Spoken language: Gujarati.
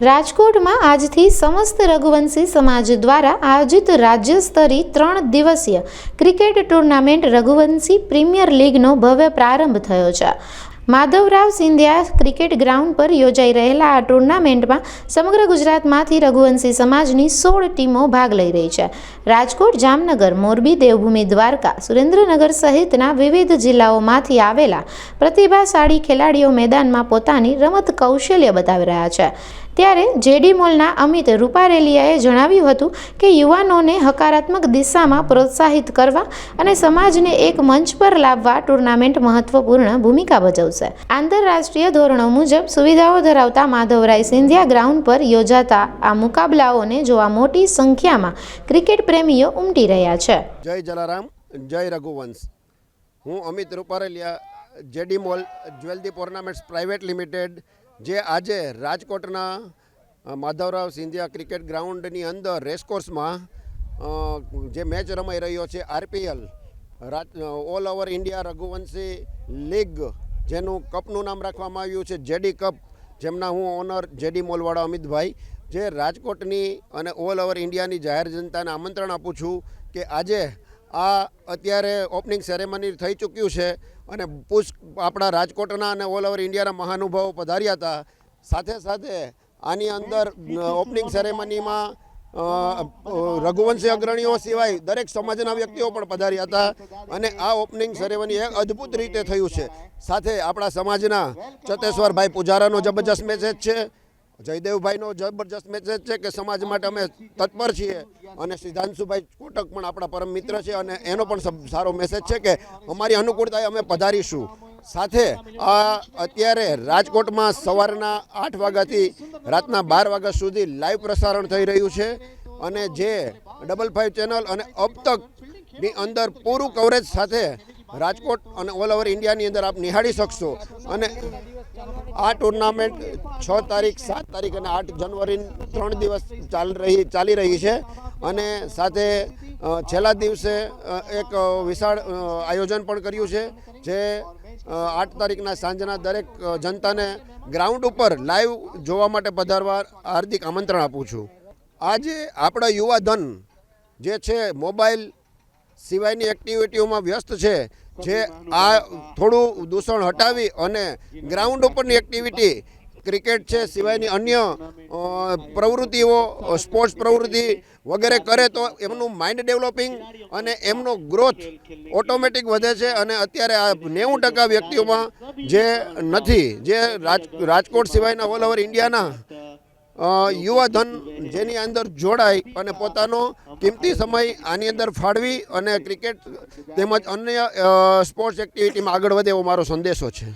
રાજકોટમાં આજથી સમસ્ત રઘુવંશી સમાજ દ્વારા આયોજિત રાજ્ય સ્તરીય ત્રણ દિવસીય ક્રિકેટ ટુર્નામેન્ટ રઘુવંશી પ્રીમિયર લીગનો ભવ્ય પ્રારંભ થયો છે. માધવરાવ સિંધિયા ક્રિકેટ ગ્રાઉન્ડ પર યોજાઈ રહેલા આ ટુર્નામેન્ટમાં સમગ્ર ગુજરાતમાંથી રઘુવંશી સમાજની સોળ ટીમો ભાગ લઈ રહી છે. રાજકોટ, જામનગર, મોરબી, દેવભૂમિ, દ્વારકા, સુરેન્દ્રનગર સહિતના વિવિધ જિલ્લાઓમાંથી આવેલા પ્રતિભાશાળી ખેલાડીઓ મેદાનમાં પોતાની રમત કૌશલ્ય બતાવી રહ્યા છે. ત્યારે જેડી મોલના અમિત રૂપારેલિયાએ જણાવ્યું હતું કે યુવાનોને હકારાત્મક દિશામાં પ્રોત્સાહિત કરવા અને સમાજને એક મંચ પર લાવવા ટુર્નામેન્ટ મહત્વપૂર્ણ ભૂમિકા ભજવશે. આંતરરાષ્ટ્રીય ધોરણો મુજબ સુવિધાઓ ધરાવતા માધવરાય સિંધિયા ગ્રાઉન્ડ પર યોજાતા આ મુકાબલાઓને જોવા મોટી સંખ્યામાં ક્રિકેટ પ્રેમીઓ ઉમટી રહ્યા છે. જય જલારામ, જય રઘુવંશ. હું અમિત રૂપારેલિયા, જેડી મોલ જ્વેલદી ટુર્નામેન્ટ્સ પ્રાઇવેટ લિમિટેડ જે આજે રાજકોટના માધવરાવ સિંધિયા ક્રિકેટ ગ્રાઉન્ડની અંદર રેસકોર્સમાં જે મેચ રમાઈ રહ્યો છે RPL all over India Raghuvanshi league, જેનું કપનું નામ રાખવામાં આવ્યું છે જેડી કપ, જેમના હું ઓનર જેડી મોલવાળા અમિતભાઈ, જે રાજકોટની અને ઓલ ઓવર ઇન્ડિયાની જાહેર જનતાને આમંત્રણ આપું છું કે આજે આ અત્યારે ઓપનિંગ સેરેમની થઈ ચૂક્યું છે અને પુષ્પ આપણા રાજકોટના અને ઓલ ઓવર ઇન્ડિયાના મહાનુભાવો પધાર્યા હતા. સાથે સાથે આની અંદર ઓપનિંગ સેરેમનીમાં રઘુવંશી અગ્રણીઓ સિવાય દરેક સમાજના વ્યક્તિઓ પણ પધાર્યા હતા અને આ ઓપનિંગ સેરેમની એક અદ્ભુત રીતે થયું છે. સાથે આપણા સમાજના ચતેશ્વરભાઈ પૂજારાનો જબરજસ્ત મેસેજ છે. જયદેવભાઈનો જબરજસ્ત મેસેજ છે કે સમાજ માટે અમે તત્પર છીએ અને સિદ્ધાંશુભાઈ કોટક પણ આપણા પરમ મિત્ર છે અને એનો પણ સારો મેસેજ છે કે અમારી અનુકૂળતાએ અમે પધારીશું. સાથે આ અત્યારે રાજકોટમાં સવારના આઠ વાગ્યાથી રાતના બાર વાગ્યા સુધી લાઈવ પ્રસારણ થઈ રહ્યું છે અને જે ડબલ ફાઇવ ચેનલ અને અબ તકની અંદર પૂરું કવરેજ સાથે રાજકોટ અને ઓલ ઓવર ઇન્ડિયાની અંદર આપ નિહાળી શકશો. અને આ ટુર્નામેન્ટ છ તારીખ, સાત તારીખ અને આઠ જાન્યુઆરી ત્રણ દિવસ ચાલ રહી, ચાલી રહી છે. અને સાથે છેલ્લા દિવસે એક વિશાળ આયોજન પણ કર્યું છે, જે આઠ તારીખના સાંજના દરેક જનતાને ગ્રાઉન્ડ ઉપર લાઈવ જોવા માટે પધારવા હાર્દિક આમંત્રણ આપું છું. આજે આપણા યુવા ધન જે છે, મોબાઈલ સિવાયની એક્ટિવિટીઓમાં વ્યસ્ત છે જે આ થોડું દૂષણ હટાવી અને ગ્રાઉન્ડ ઉપરની એક્ટિવિટી ક્રિકેટ છે સિવાયની અન્ય પ્રવૃત્તિઓ સ્પોર્ટ્સ પ્રવૃત્તિ વગેરે કરે તો એમનું માઇન્ડ ડેવલપિંગ અને એમનો ગ્રોથ ઓટોમેટિક વધે છે અને અત્યારે આ નેવું ટકા વ્યક્તિઓમાં જે નથી જે રાજ રાજકોટ સિવાયના ઓલ ઓવર ઇન્ડિયાના અ, યુવા ધન જેની અંદર જોડાય અને પોતાનો કિંમતી સમય આની અંદર ફાળવી અને ક્રિકેટ તેમજ અન્ય સ્પોર્ટ્સ એક્ટિવિટીમાં આગળ વધે એવો મારો સંદેશો છે.